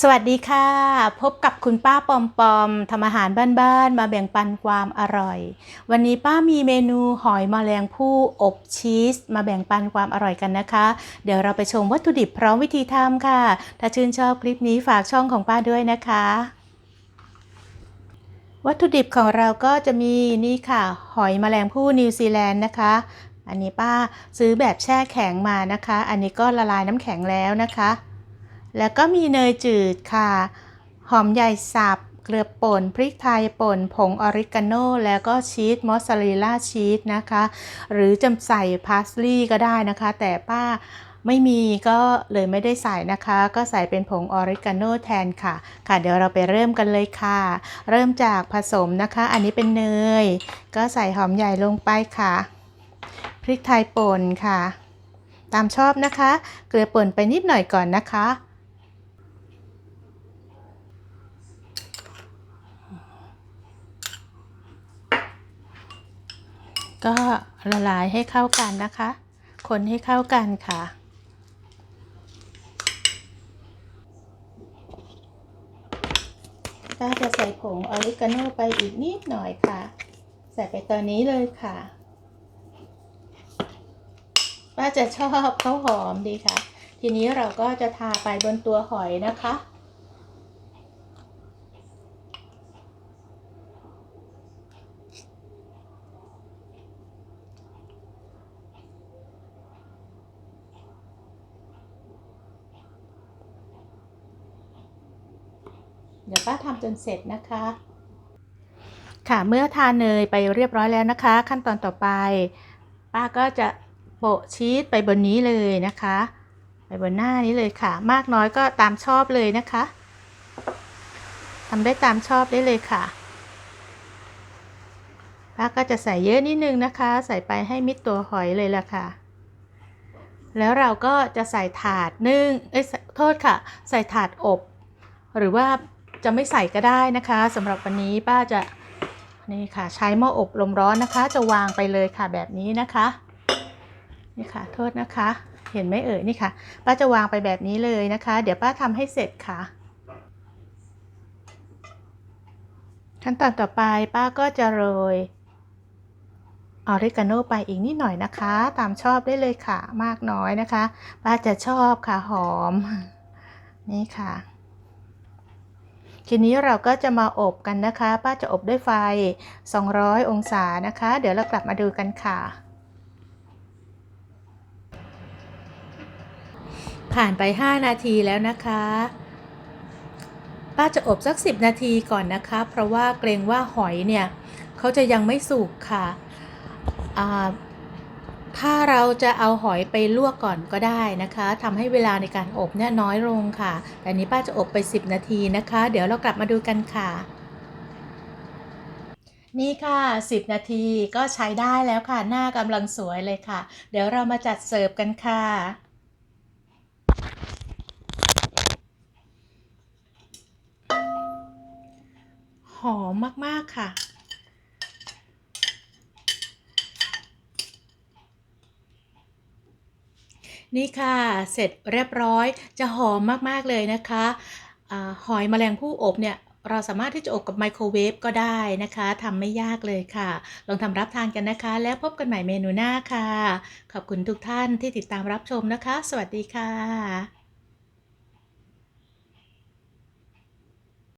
สวัสดีค่ะ พบกับคุณป้าปอมปอมทำอาหารบ้านๆมาแบ่งปันความอร่อย วันนี้ป้ามีเมนูหอยแมลงภู่อบชีส มาแบ่งปันความอร่อยกันนะคะ เดี๋ยวเราไปชมวัตถุดิบพร้อมวิธีทำค่ะ ถ้าชื่นชอบคลิปนี้ฝากช่องของป้าด้วยนะคะ วัตถุดิบของเราก็จะมีนี่ค่ะ หอยแมลงภู่นิวซีแลนด์นะคะอันนี้ป้าซื้อแบบแช่แข็งมานะคะ อันนี้ก็ละลายน้ำแข็งแล้วนะคะ แล้วก็มีเนยจืดค่ะ หอมใหญ่สับ เกลือป่น พริกไทยป่น ผงออริกาโน แล้วก็ชีสมอสซาเรลล่าชีสนะคะ หรือจะใส่พาสลีย์ก็ได้นะคะ แต่ป้าไม่มีก็เลยไม่ได้ใส่นะคะ ก็ใส่เป็นผงออริกาโนแทนค่ะ ค่ะ เดี๋ยวเราไปเริ่มกันเลยค่ะ เริ่มจากผสมนะคะ อันนี้เป็นเนย ก็ใส่หอมใหญ่ลงไปค่ะ พริกไทยป่นค่ะ ตามชอบนะคะ เกลือป่นไปนิดหน่อยก่อนนะคะ ก็ละลายให้เข้ากันนะคะ คนให้เข้ากันค่ะ ก็จะใส่ผงออริกาโนไปอีกนิดหน่อยค่ะ ใส่ไปตอนนี้เลยค่ะ ป้าจะชอบเข้าหอมดีค่ะ ทีนี้เราก็จะทาไปบนตัวหอยนะคะ เดี๋ยวป้าทำจนเสร็จนะคะ ค่ะเมื่อทาเนยไปเรียบร้อยแล้วนะคะ ขั้นตอนต่อไป ป้าก็จะโปะชีสไปบนนี้เลยนะคะ ไปบนหน้านี้เลยค่ะ มากน้อยก็ตามชอบเลยนะคะทำได้ตามชอบได้เลยค่ะป้าก็จะใส่เยอะนิดนึงนะคะ ใส่ไปให้มิดตัวหอยเลยล่ะค่ะ แล้วเราก็จะใส่ถาดนึ่งเอ้ยโทษค่ะ ใส่ถาดอบ หรือว่า จะไม่ใส่ก็ได้นะคะสำหรับวันนี้ป้าจะนี่ค่ะใช้หม้ออบลมร้อนนะคะ จะวางไปเลยค่ะแบบนี้นะคะนี่ค่ะโทษนะคะ เห็นไหมเอ่ยนี่ค่ะ ป้าจะวางไปแบบนี้เลยนะคะ เดี๋ยวป้าทำให้เสร็จค่ะ ขั้นตอนต่อไปป้าก็จะโรยออริกาโนไปอีกนิดหน่อยนะคะ ตามชอบได้เลยค่ะมากน้อยนะคะ ป้าจะชอบค่ะหอม นี่ค่ะ ทีนี้เราก็จะมาอบกันนะคะ ป้าจะอบด้วยไฟ 200 องศานะคะ เดี๋ยวเรากลับมาดูกันค่ะ ผ่านไป 5 นาทีแล้วนะคะ ป้าจะอบสัก 10 นาทีก่อนนะคะ เพราะว่าเกรงว่าหอยเนี่ยเขาจะยังไม่สุกค่ะ ถ้าเราจะเอาหอยไปลวกก่อนก็ได้นะคะทำให้เวลาในการอบเนี่ยน้อยลงค่ะ แต่นี้ป้าจะอบไป 10 นาทีนะคะ เดี๋ยวเรากลับมาดูกันค่ะ นี่ค่ะ 10 นาทีก็ใช้ได้แล้วค่ะ หน้ากำลังสวยเลยค่ะ เดี๋ยวเรามาจัดเสิร์ฟกันค่ะหอมมาก ๆ ค่ะ นี่ค่ะเสร็จเรียบร้อยจะหอมมากๆเลยนะคะอหอยแมลงภู่อบเนี่ยเราสามารถที่จะอบกับไมโครเวฟก็ได้นะคะทำไม่ยากเลยค่ะ ลองทำรับทานกันนะคะ แล้วพบกันใหม่เมนูหน้าค่ะ ขอบคุณทุกท่านที่ติดตามรับชมนะคะ สวัสดีค่ะ